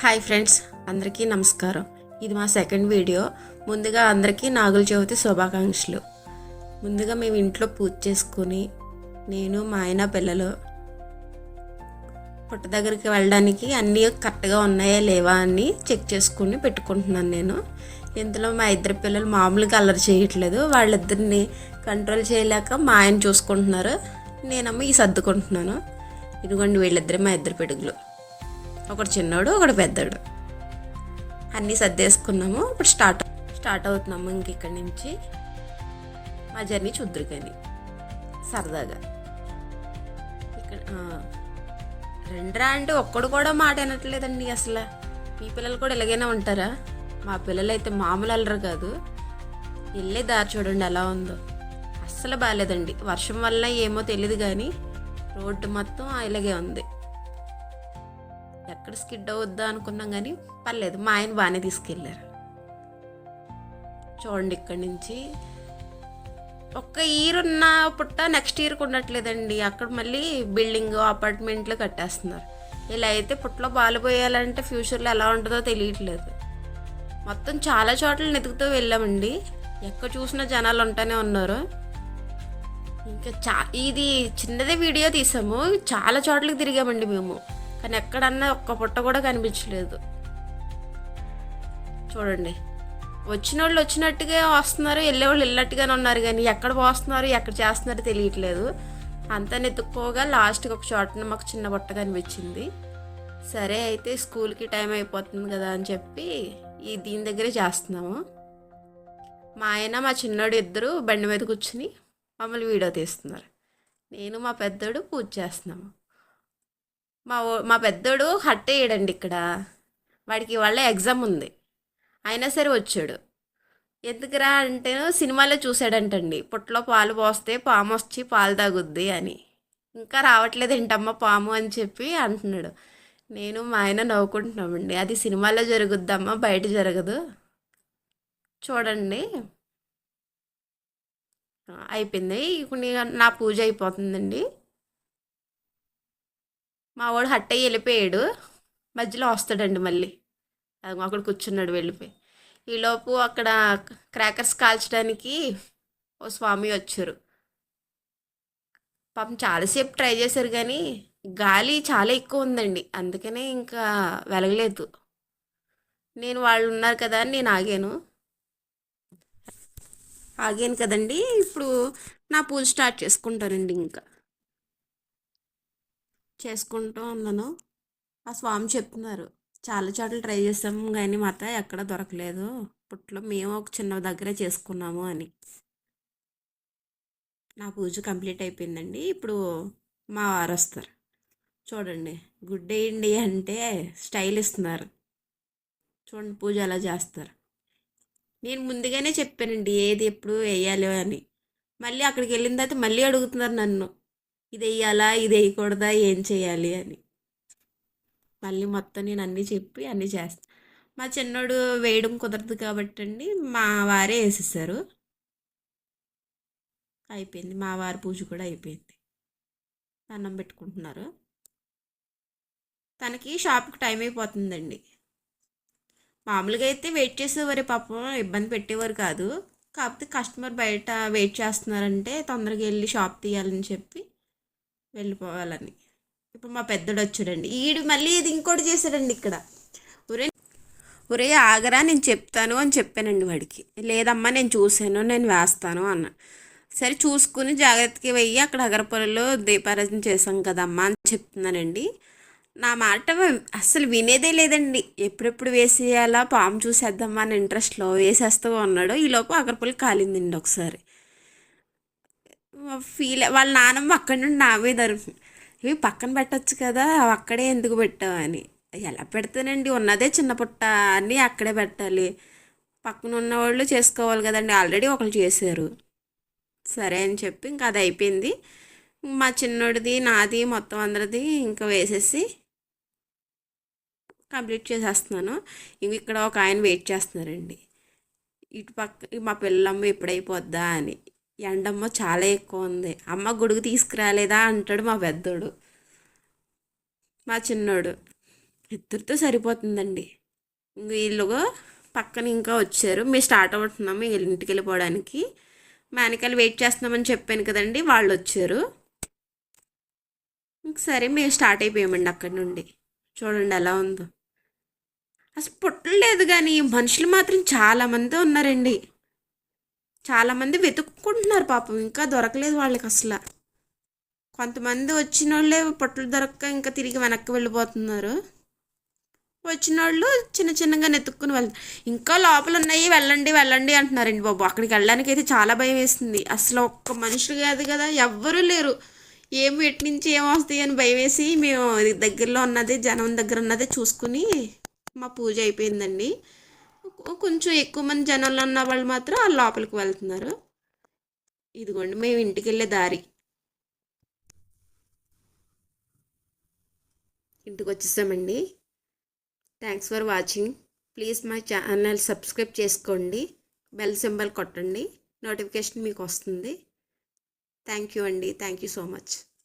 Hi friends అందరికీ నమస్కారం. ఇది మా సెకండ్ వీడియో ముందుగా అందరికీ నాగుల చవితి శుభాకాంక్షలు. ముందుగా మేము ఇంట్లో పూజ చేసుకుని నేను మా ఆయన పిల్లలు పుట్ట దగ్గరికి వెళ్ళడానికి అన్నీ కరెక్ట్గా ఉన్నాయా లేవా అని చెక్ చేసుకుని పెట్టుకుంటున్నాను నేను. ఇందులో మా ఇద్దరు పిల్లలు మామూలుగా అల్లరి చేయట్లేదు. వాళ్ళిద్దరిని కంట్రోల్ చేయలేక మా ఆయన చూసుకుంటున్నారు. నేనమ్మ ఈ సర్దుకుంటున్నాను. ఇదిగోండి వీళ్ళిద్దరే మా ఇద్దరు పిడుగులు. ఒకడు చిన్నోడు ఒకడు పెద్దోడు. అన్నీ సర్దేసుకున్నాము. ఇప్పుడు స్టార్ట్ స్టార్ట్ అవుతున్నాము ఇంక ఇక్కడి నుంచి. మా జర్నీ చూద్దరు కానీ సరదాగా. ఇక్కడ రెండ్రా అంటే ఒక్కడు కూడా మాట వినట్లేదండి అసలు. మీ పిల్లలు కూడా ఇలాగైనా ఉంటారా? మా పిల్లలు అయితే మామూలు అల్లరు కాదు. వెళ్ళే దారి చూడండి ఎలా ఉందో. అస్సలు బాగాలేదండి వర్షం వల్ల ఏమో తెలియదు కానీ రోడ్డు మొత్తం ఇలాగే ఉంది. అక్కడ స్కిడ్ అవుద్దా అనుకున్నాం కానీ పర్లేదు మా ఆయన బాగానే తీసుకెళ్ళారు. చూడండి ఇక్కడి నుంచి. ఒక్క ఇయర్ ఉన్న పుట్ట నెక్స్ట్ ఇయర్కి ఉండట్లేదండి. అక్కడ మళ్ళీ బిల్డింగ్ అపార్ట్మెంట్లు కట్టేస్తున్నారు. ఇలా అయితే పుట్టలో బాలిపోయాలంటే ఫ్యూచర్లో ఎలా ఉంటుందో తెలియట్లేదు. మొత్తం చాలా చోట్ల వెతుకుతూ వెళ్ళామండి. ఎక్కడ చూసినా జనాలు ఉంటానే ఉన్నారు. ఇంకా చా ఇది చిన్నదే వీడియో తీసాము. చాలా చోట్లకి తిరిగామండి మేము. కానీ ఎక్కడన్నా ఒక్క పుట్ట కూడా కనిపించలేదు. చూడండి. వచ్చిన వాళ్ళు వచ్చినట్టుగా వస్తున్నారు వెళ్ళే వాళ్ళు వెళ్ళినట్టుగానే ఉన్నారు కానీ ఎక్కడ పోస్తున్నారు ఎక్కడ చేస్తున్నారో తెలియట్లేదు. అంతా నెతుక్కోగా లాస్ట్కి ఒక చోటన మాకు చిన్న బుట్ట కనిపించింది. సరే అయితే స్కూల్కి టైం అయిపోతుంది కదా అని చెప్పి ఈ దీని దగ్గరే చేస్తున్నాము. మా ఆయన మా చిన్నోడు ఇద్దరు బండి మీద కూర్చుని మమ్మల్ని వీడియో తీస్తున్నారు. నేను మా పెద్దోడు పూజ చేస్తున్నాము. మా ఓ మా పెద్దోడు హట్ వేయడండి ఇక్కడ. వాడికి ఇవాళ ఎగ్జామ్ ఉంది. అయినా సరే వచ్చాడు. ఎందుకురా అంటే సినిమాలో చూశాడంటండి. పుట్టలో పాలు పోస్తే పాము వచ్చి పాలు తాగుద్ది అని. ఇంకా రావట్లేదు ఏంటమ్మ పాము అని చెప్పి అంటున్నాడు. నేను మా ఆయన నవ్వుకుంటున్నామండి. అది సినిమాలో జరుగుద్దమ్మా బయట జరగదు. చూడండి. అయిపోయింది. ఇప్పుడు నా పూజ అయిపోతుందండి. మా వాడు హట్ అయ్యి వెళ్ళిపోయాడు. మధ్యలో వస్తాడండి మళ్ళీ. అక్కడ కూర్చున్నాడు వెళ్ళిపోయి. ఈలోపు అక్కడ క్రాకర్స్ కాల్చడానికి ఓ స్వామి వచ్చారు. పాపం చాలాసేపు ట్రై చేశారు కానీ గాలి చాలా ఎక్కువ ఉందండి. అందుకనే ఇంకా వెలగలేదు. నేను వాళ్ళు ఉన్నారు కదా అని నేను ఆగాను. ఆగాను కదండి. ఇప్పుడు నా పూజ స్టార్ట్ చేసుకుంటానండి ఇంకా. చేసుకుంటూ ఉన్నాను. ఆ స్వామి చెప్తున్నారు చాలా చోట్ల ట్రై చేసాము కానీ మాత ఎక్కడ దొరకలేదు. పుట్లో మేము ఒక చిన్న దగ్గరే చేసుకున్నాము అని. నా పూజ కంప్లీట్ అయిపోయిందండి. ఇప్పుడు మా వారు వస్తారు. చూడండి గుడ్ వేయండి అంటే స్టైల్ ఇస్తున్నారు. చూడండి పూజ అలా చేస్తారు. నేను ముందుగానే చెప్పానండి ఏది ఎప్పుడు వేయాలి అని. మళ్ళీ అక్కడికి వెళ్ళిన తర్వాత మళ్ళీ అడుగుతున్నారు నన్ను. ఇది వేయాలా ఇది వేయకూడదా ఏం చేయాలి అని. మళ్ళీ మొత్తం నేను అన్నీ చెప్పి అన్నీ చేస్తాను మా చిన్నోడు వేయడం కుదరదు కాబట్టి అండి మా వారే వేసేసారు. అయిపోయింది. మా వారి పూజ కూడా అయిపోయింది. అన్నం పెట్టుకుంటున్నారు. తనకి షాప్కి టైం అయిపోతుందండి. మామూలుగా అయితే వెయిట్ చేసేవారు పాపం ఇబ్బంది పెట్టేవారు కాదు. కాకపోతే కస్టమర్ బయట వెయిట్ చేస్తున్నారంటే తొందరగా వెళ్ళి షాప్ తీయాలని చెప్పి వెళ్ళిపోవాలని. ఇప్పుడు మా పెద్దడు వచ్చాడండి. ఈడు మళ్ళీ ఇది ఇంకోటి చేశాడండి ఇక్కడ. ఒరే ఒరే ఆగరా నేను చెప్తాను అని చెప్పానండి వాడికి. లేదమ్మా నేను చూశాను నేను వేస్తాను అన్న. సరే చూసుకుని జాగ్రత్తగా వెయ్యి అక్కడ అగరపొలలో దీపారాధన చేశాం కదమ్మా అని చెప్తున్నానండి. నా మాట అస్సలు వినేదే లేదండి. ఎప్పుడెప్పుడు వేసేయాలా పాము చూసేద్దామా అని ఇంట్రెస్ట్లో వేసేస్తూ ఉన్నాడు. ఈలోపు అగరపల్లి కాలిందండి ఒకసారి. ఫీల్ వాళ్ళ నాన్నమ్మ అక్కడి నుండి నా మీద ఇవి పక్కన పెట్టచ్చు కదా అవి అక్కడే ఎందుకు పెట్టావని. ఎలా పెడతానండి ఉన్నదే చిన్న పుట్ట అన్నీ అక్కడే పెట్టాలి. పక్కన ఉన్న వాళ్ళు చేసుకోవాలి కదండి ఆల్రెడీ ఒకరు చేశారు. సరే అని చెప్పి ఇంకా అది అయిపోయింది. మా చిన్నోడిది నాది మొత్తం అందరిది ఇంకా వేసేసి కంప్లీట్ చేసేస్తున్నాను. ఇంక ఇక్కడ ఒక ఆయన వెయిట్ చేస్తున్నారండి. ఇటు పక్క మా పిల్లమ్మ ఎప్పుడైపోద్దా అని. ఎండమ్మ చాలా ఎక్కువ ఉంది. అమ్మ గొడుగు తీసుకురాలేదా అంటాడు మా పెద్దోడు. మా చిన్నోడు. ఇద్దరితో సరిపోతుందండి. వీళ్ళుగా పక్కన ఇంకా వచ్చారు. మేము స్టార్ట్ అవుతున్నాము ఇంటికి వెళ్ళిపోవడానికి. మేనకాయలు వెయిట్ చేస్తున్నామని చెప్పాను కదండి వాళ్ళు వచ్చారు. ఇంక సరే మేము స్టార్ట్ అయిపోయామండి అక్కడి నుండి. చూడండి ఎలా ఉందో. అసలు పుట్టలేదు కానీ మనుషులు మాత్రం చాలామంది ఉన్నారండి. చాలామంది వెతుక్కుంటున్నారు పాపం ఇంకా దొరకలేదు వాళ్ళకి అసలు. కొంతమంది వచ్చిన వాళ్ళే పొట్టలు దొరక్క ఇంకా తిరిగి వెనక్కి వెళ్ళిపోతున్నారు. వచ్చిన వాళ్ళు చిన్న చిన్నగా నెత్తుక్కుని వెళ్తారు ఇంకా లోపల ఉన్నాయి వెళ్ళండి వెళ్ళండి అంటున్నారండి బాబు. అక్కడికి వెళ్ళడానికి అయితే చాలా భయం వేసింది. అసలు ఒక్క మనుషులు కాదు కదా ఎవ్వరూ లేరు. ఏం ఎటు నుంచి ఏం వస్తాయి అని భయం వేసి మేము దగ్గరలో ఉన్నది జనం దగ్గర ఉన్నదే చూసుకుని మా పూజ అయిపోయిందండి. కొంచెం ఎక్కువ మంది జనాలు ఉన్న వాళ్ళు మాత్రం ఆ లోపలికి వెళ్తున్నారు. ఇదిగోండి మేము ఇంటికి వెళ్ళే దారి. ఇంటికి వచ్చేసామండి. Thanks for watching please my channel subscribe చేసుకోండి. బెల్ సింబల్ కొట్టండి. నోటిఫికేషన్ మీకు వస్తుంది. థ్యాంక్ యూ అండి. Thank you so much